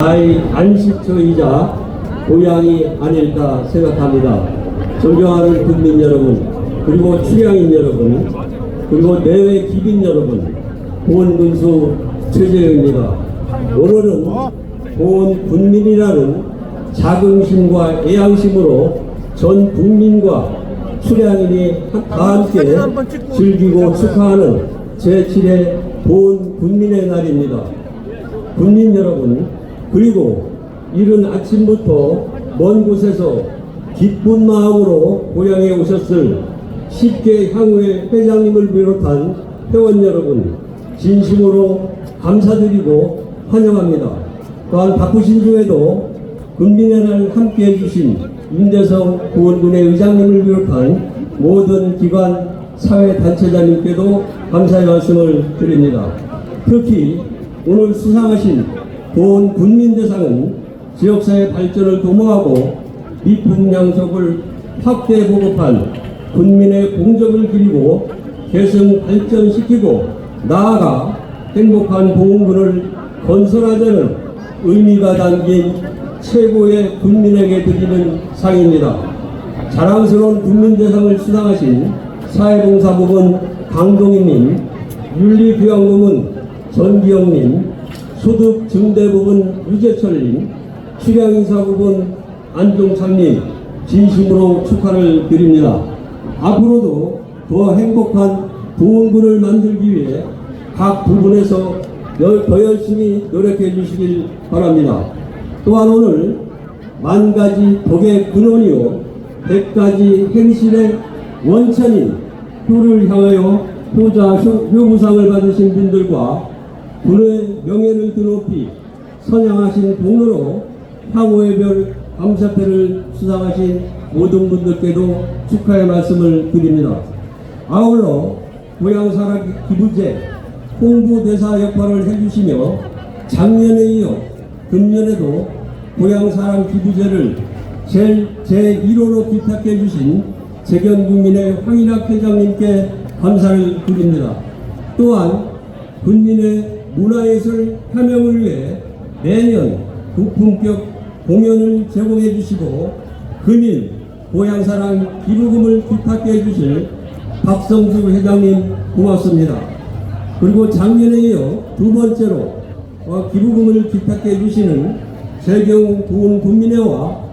나의 안식처이자 고향이 아닐까 생각합니다. 존경하는 국민 여러분, 그리고 출향인 여러분, 그리고 내외 기빈 여러분, 보훈군수 최재영입니다. 오늘은 보훈 군민이라는 자긍심과 애양심으로 전 국민과 출향인이 다 함께 즐기고 축하하는 제7회 보훈 군민의 날입니다. 국민 여러분, 그리고 이른 아침부터 먼 곳에서 기쁜 마음으로 고향에 오셨을 10개 향후의 회장님을 비롯한 회원 여러분, 진심으로 감사드리고 환영합니다. 또한 바쁘신 중에도 군민의 날 함께 해 주신 임대성 보훈군의 의장님을 비롯한 모든 기관 사회단체장님께도 감사의 말씀을 드립니다. 특히 오늘 수상하신 보훈 군민대상은 지역사회 발전을 도모하고 미풍양속을 확대 보급한 군민의 공적을 기리고 계승 발전시키고 나아가 행복한 보훈군을 건설하자는 의미가 담긴 최고의 군민에게 드리는 상입니다. 자랑스러운 국민대상을 수상하신 사회봉사부문 강동희님, 윤리교양부문 전기영님, 소득 증대부문 유재철님, 출향인사부문 안종창님, 진심으로 축하를 드립니다. 앞으로도 더 행복한 보훈군을 만들기 위해 각 부분에서 열- 더 열심히 노력해 주시길 바랍니다. 또한 오늘 만 가지 복의 근원이요 백 가지 행실의 원천인 효를 향하여 효자 효- 효부상을 받으신 분들과 군의 명예를 드높이 선양하신 공로로 향후의 별 감사패를 수상하신 모든 분들께도 축하의 말씀을 드립니다. 아울러 고향사랑 기부제 홍보대사 역할을 해주시며 작년에 이어 금년에도 고향사랑 기부제를 제, 제1호로 기탁해 주신 재견국민의 황인학 회장님께 감사를 드립니다. 또한 군민의 문화예술 혁명을 위해 매년 고품격 공연을 제공해 주시고 금일 고향사랑 기부금을 기탁해 주실 박성주 회장님 고맙습니다. 그리고 작년에 이어 두 번째로 어, 기부금을 기탁해 주시는 재경 보훈 군민회와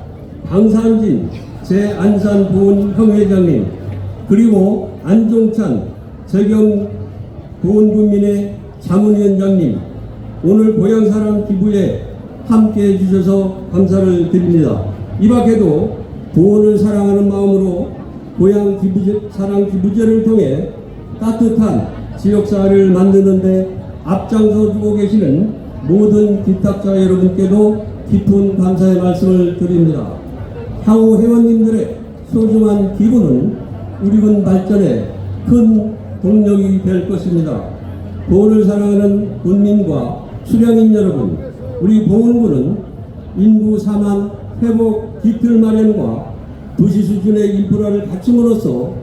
방산진 제안산 보훈 형회장님 그리고 안종찬 재경 보훈 군민회 자문위원장님 오늘 고향사랑 기부에 함께 해주셔서 감사를 드립니다. 이 밖에도 보훈을 사랑하는 마음으로 고향 기부제, 사랑 기부제를 통해 따뜻한 지역사회를 만드는데 앞장서 주고 계시는 모든 기탁자 여러분께도 깊은 감사의 말씀을 드립니다. 향후 회원님들의 소중한 기부는 우리 군 발전에 큰 동력이 될 것입니다. 보훈을 사랑하는 군민과 수령인 여러분, 우리 보훈군은 인구 사만 회복 기틀 마련과 도시 수준의 인프라를 갖춤으로써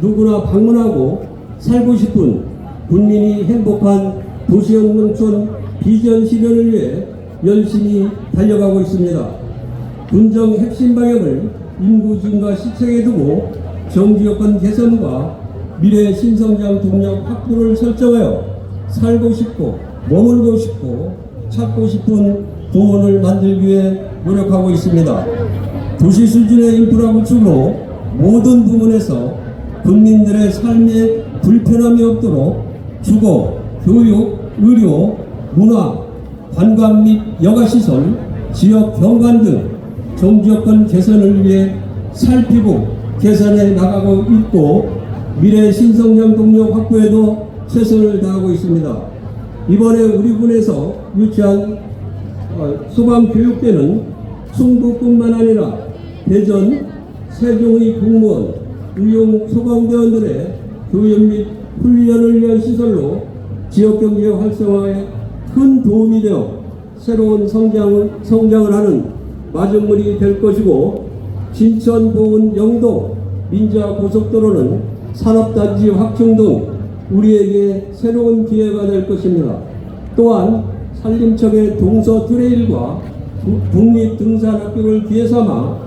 누구나 방문하고 살고 싶은 국민이 행복한 도시형 농촌 비전 실현을 위해 열심히 달려가고 있습니다. 군정 핵심 방향을 인구 증가 시책에 두고 정지 여건 개선과 미래 신성장 동력 확보를 설정하여 살고 싶고 머물고 싶고 찾고 싶은 보원을 만들기 위해 노력하고 있습니다. 도시 수준의 인프라 구축으로 모든 부문에서 국민들의 삶에 불편함이 없도록 주거, 교육, 의료, 문화, 관광 및 여가시설, 지역 경관 등 정지여건 개선을 위해 살피고 개선해 나가고 있고 미래 신성장 동력 확보에도 최선을 다하고 있습니다. 이번에 우리 군에서 유치한 어, 소방교육대는 충북뿐만 아니라 대전, 세종의 공무원, 의용 소방대원들의 교육 및 훈련을 위한 시설로 지역경제 활성화에 큰 도움이 되어 새로운 성장을, 성장을 하는 마중물이 될 것이고 진천, 보은, 영도, 민자 고속도로는 산업단지 확충 등 우리에게 새로운 기회가 될 것입니다. 또한 산림청의 동서 트레일과 국립등산학교를 기회 삼아